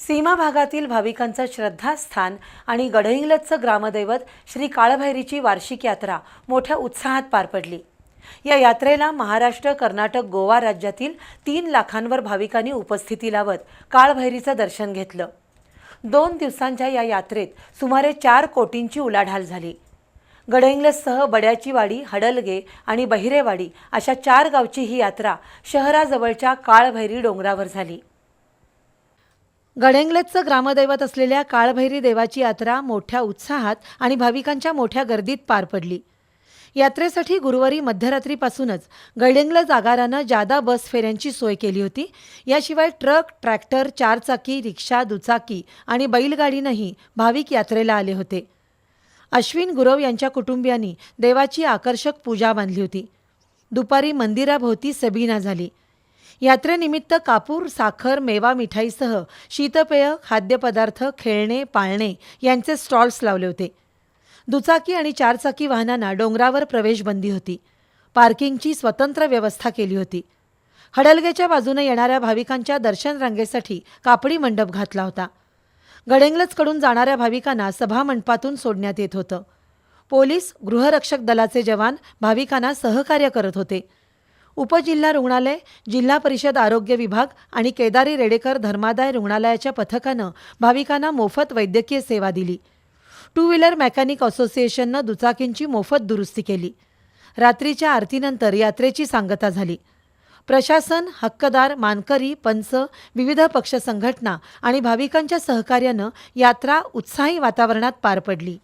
सीमा भागातील भाविकांचं श्रद्धास्थान आणि गडहिंग्लजचं ग्रामदैवत श्री काळभैरीची वार्षिक यात्रा मोठ्या उत्साहात पार पडली. या यात्रेला महाराष्ट्र कर्नाटक गोवा राज्यातील तीन लाखांवर भाविकांनी उपस्थिती लावत काळभैरीचं दर्शन घेतलं. दोन दिवसांच्या या यात्रेत सुमारे चार कोटींची उलाढाल झाली. गडहिंग्लजसह बड्याचीवाडी हडलगे आणि बहिरेवाडी अशा चार गावची ही यात्रा शहराजवळच्या काळभैरी डोंगरावर झाली. गडेंग्लजचं ग्रामदैवत असलेल्या काळभैरी देवाची यात्रा मोठ्या उत्साहात आणि भाविकांच्या मोठ्या गर्दीत पार पडली. यात्रेसाठी गुरुवारी मध्यरात्रीपासूनच गडेंग्लज आगारानं जादा बस फेऱ्यांची सोय केली होती. याशिवाय ट्रक ट्रॅक्टर चारचाकी रिक्षा दुचाकी आणि बैलगाडीनंही भाविक यात्रेला आले होते. अश्विन गुरव यांच्या कुटुंबियांनी देवाची आकर्षक पूजा बांधली होती. दुपारी मंदिराभोवती सबीना झाली. यात्रेनिमित्त कापूर साखर मेवा मिठाईसह शीतपेय खाद्यपदार्थ खेळणे पाळणे यांचे स्टॉल्स लावले होते. दुचाकी आणि चारचाकी वाहनांना डोंगरावर प्रवेशबंदी होती. पार्किंगची स्वतंत्र व्यवस्था केली होती. हडलगेच्या बाजूने येणाऱ्या भाविकांच्या दर्शन रांगेसाठी कापडी मंडप घातला होता. गडेंगलजकडून जाणाऱ्या भाविकांना सभामंडपातून सोडण्यात येत होतं. पोलीस गृहरक्षक दलाचे जवान भाविकांना सहकार्य करत होते. उपजिल्हा रुग्णालय जिल्हा परिषद आरोग्य विभाग आणि केदारी रेडेकर धर्मादाय रुग्णालयाच्या पथकानं भाविकांना मोफत वैद्यकीय सेवा दिली. टू व्हीलर मेकॅनिक असोसिएशननं दुचाकींची मोफत दुरुस्ती केली. रात्रीच्या आरतीनंतर यात्रेची सांगता झाली. प्रशासन हक्कदार मानकरी पंच विविध पक्ष संघटना आणि भाविकांच्या सहकार्यानं यात्रा उत्साही वातावरणात पार पडली.